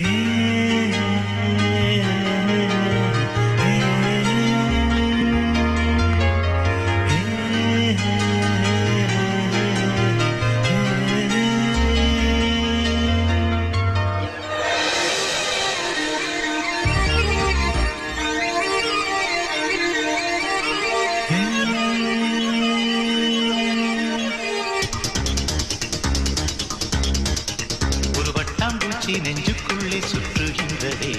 ஒரு காட்சி நெஞ்சுக்குள்ளே சுற்றுகின்றதே.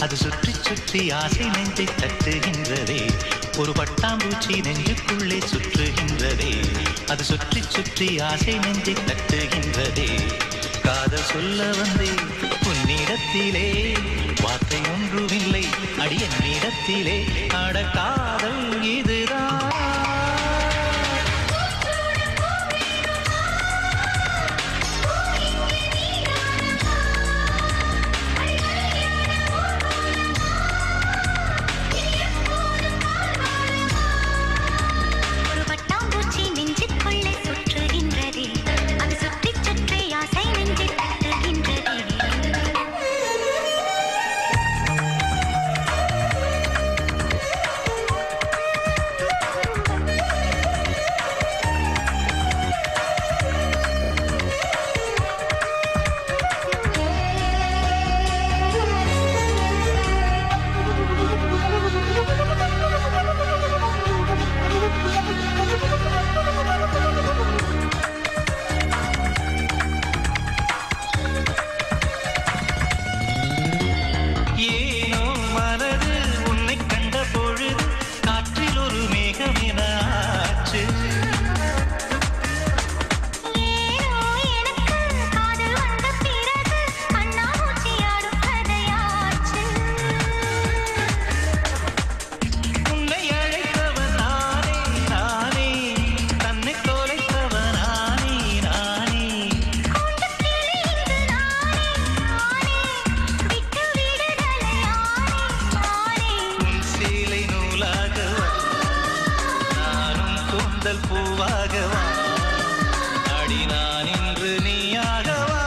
அது சுற்றி சுற்றி ஆசை நெஞ்சை தட்டுகின்றதே. ஒரு பட்டாம்பூச்சி நெஞ்சுக்குள்ளே சுற்றுகின்றதே. அது சுற்றி சுற்றி ஆசை நெஞ்சை தட்டுகின்றதே. காதல் சொல்ல வந்தே உன்னிடத்திலே. வார்த்தை ஒன்றுமில்லை அடி என்னிடத்திலே அட காதல் இது கூந்தல் பூவாகவா? அடி நான் இன்று நீயாகவா?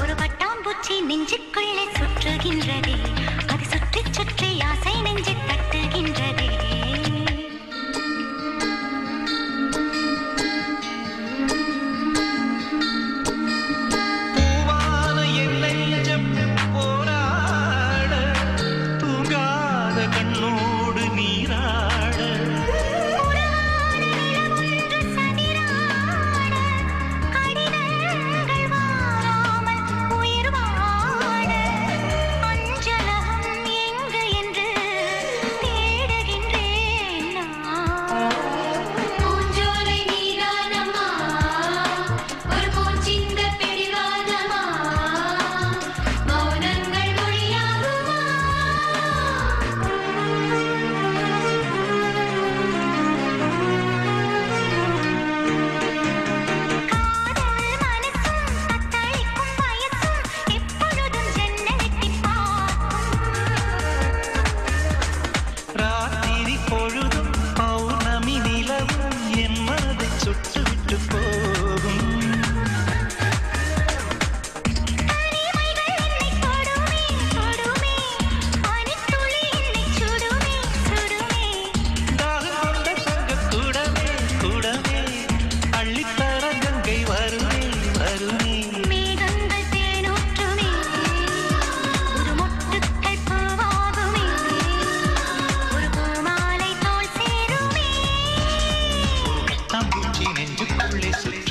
ஒரு பட்டாம்பூச்சி நெஞ்சுக்குள்ளே சுற்றுகின்றதே. அது சுற்றி சுற்றி ஆசை நெஞ்சை தட்டுகின்றதே. பூவான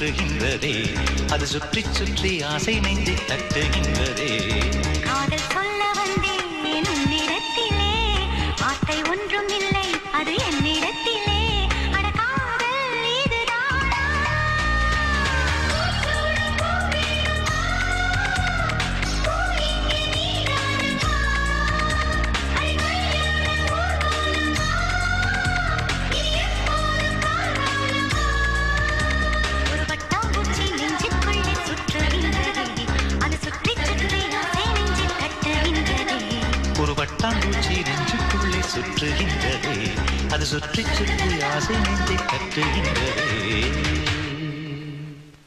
சுற்றுகின்றதே அது சுற்றி சுற்றி ஆசை நெஞ்சை தட்டுகின்றதே. காதல் சொல்ல வந்தேன் உன்னிடத்திலே வார்த்தை ஒன்றும் இல்லை அது என்ன பட்டாம்பூச்சி நெஞ்சுக்குள்ளே சுற்றுகின்றதே. அது சுற்றி சுற்றி ஆசை நெஞ்சை கட்டுகின்றதே.